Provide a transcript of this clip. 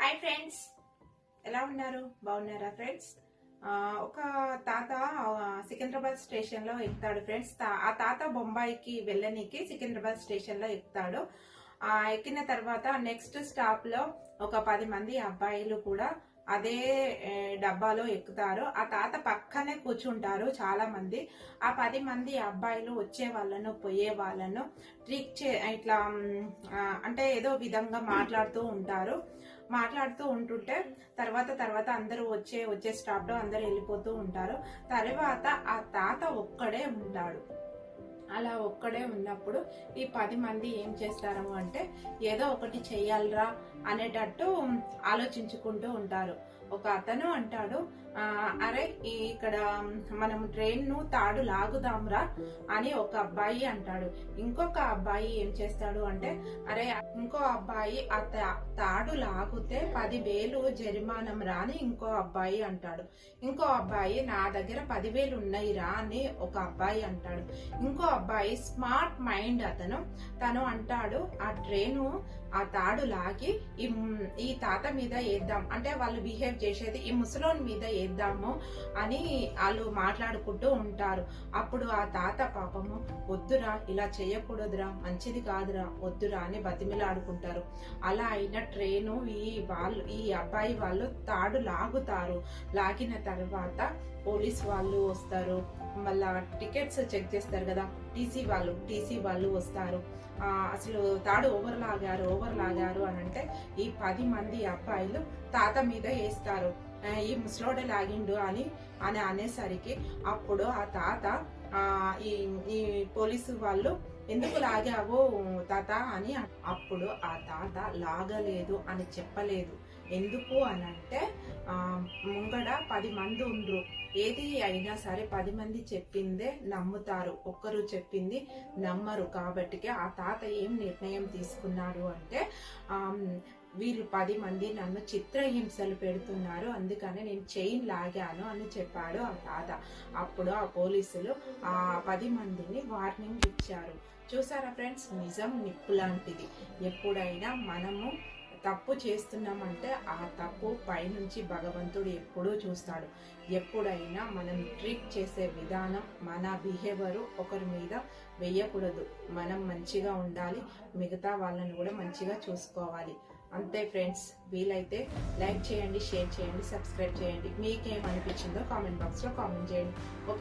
Hi friends ఎలా ఉన్నారు? బాగున్నారా ఫ్రెండ్స్ ఒక తాత సికింద్రాబాద్ స్టేషన్లో ఎక్కుతాడు ఫ్రెండ్స్ ఆ తాత బొంబాయికి వెళ్ళనీకి సికింద్రాబాద్ స్టేషన్లో ఎక్కుతాడు. ఆ ఎక్కిన తర్వాత నెక్స్ట్ స్టాప్లో ఒక పది మంది అబ్బాయిలు కూడా అదే డబ్బాలో ఎక్కుతారు. ఆ తాత పక్కనే కూర్చుంటారు చాలా మంది ఆ పది మంది అబ్బాయిలు వచ్చే వాళ్ళను పోయే వాళ్ళను ట్రిక్ చే ఇట్లా అంటే ఏదో విధంగా మాట్లాడుతూ ఉంటారు. మాట్లాడుతూ ఉంటుంటే తర్వాత తర్వాత అందరూ వచ్చే వచ్చే స్టాప్లో అందరూ వెళ్ళిపోతూ ఉంటారు. తర్వాత ఆ తాత ఒక్కడే ఉంటాడు అలా ఒక్కడే ఉన్నప్పుడు ఈ పది మంది ఏం చేస్తారు అంటే ఏదో ఒకటి చెయ్యాలరా అనేటట్టు ఆలోచించుకుంటూ ఉంటారు. ఒక అతను అంటాడు అరే ఇక్కడ మనం ట్రైన్ను తాడు లాగుదాంరా అని ఒక అబ్బాయి అంటాడు. ఇంకొక అబ్బాయి ఏం చేస్తాడు అంటే అరే ఇంకో అబ్బాయి ఆ తాడు లాగితే పదివేలు జరిమానం రా అని ఇంకో అబ్బాయి అంటాడు. ఇంకో అబ్బాయి నా దగ్గర పదివేలు ఉన్నాయి రా అని ఒక అబ్బాయి అంటాడు. ఇంకో అబ్బాయి స్మార్ట్ మైండ్ అతను తను అంటాడు ఆ ట్రైను ఆ తాడు లాగి ఈ తాత మీద వేద్దాం అంటే వాళ్ళు బిహేవ్ చేసేది ఈ ముసలోని మీద వేద్దాము అని వాళ్ళు మాట్లాడుకుంటూ ఉంటారు. అప్పుడు ఆ తాత పాపము వద్దురా ఇలా చేయకూడదురా మంచిది కాదురా వద్దురా అని బతిమిలాడుకుంటారు. అలా అయిన ట్రైను ఈ వాళ్ళు ఈ అబ్బాయి వాళ్ళు తాడు లాగుతారు. లాగిన తర్వాత పోలీస్ వాళ్ళు వస్తారు. మళ్ళా టికెట్స్ చెక్ చేస్తారు కదా టీసీ వాళ్ళు టీసీ వాళ్ళు వస్తారు. అసలు తాడు ఓవర్ లాగారు ఓవర్ లాగారు అని అంటే ఈ పది మంది అబ్బాయిలు తాత మీద వేస్తారు. ఈ ముసలోడే లాగిండు అని అని అనేసరికి అప్పుడు ఆ తాత ఈ ఈ పోలీసు వాళ్ళు ఎందుకు లాగావు తాత అని అప్పుడు ఆ తాత లాగలేదు అని చెప్పలేదు. ఎందుకు అని అంటే పది మంది ఉండ్రు. ఏది అయినా సరే పది మంది చెప్పిందే నమ్ముతారు. ఒక్కరు చెప్పింది నమ్మరు కాబట్టి ఆ తాత ఏం నిర్ణయం తీసుకున్నాడు అంటే ఆ, వీళ్ళు పది మంది నన్ను చిత్రహింసలు పెడుతున్నారు. అందుకనే నేను చైన్ లాగాను అని చెప్పాడు ఆ తాత. అప్పుడు ఆ పోలీసులు ఆ పది మందిని వార్నింగ్ ఇచ్చారు. చూసారా ఫ్రెండ్స్? నిజం నిప్పు లాంటిది. ఎప్పుడైనా మనము తప్పు చేస్తున్నామంటే ఆ తప్పు పైనుంచి భగవంతుడు ఎప్పుడూ చూస్తాడు. ఎప్పుడైనా మనం ట్రీట్ చేసే విధానం మన బిహేవియర్ ఒకరి మీద వేయకూడదు. మనం మంచిగా ఉండాలి మిగతా వాళ్ళని కూడా మంచిగా చూసుకోవాలి. అంతే ఫ్రెండ్స్ వీలైతే లైక్ చేయండి షేర్ చేయండి సబ్స్క్రైబ్ చేయండి. మీకేమనిపించిందో కామెంట్ బాక్స్లో కామెంట్ చేయండి. ఓకే.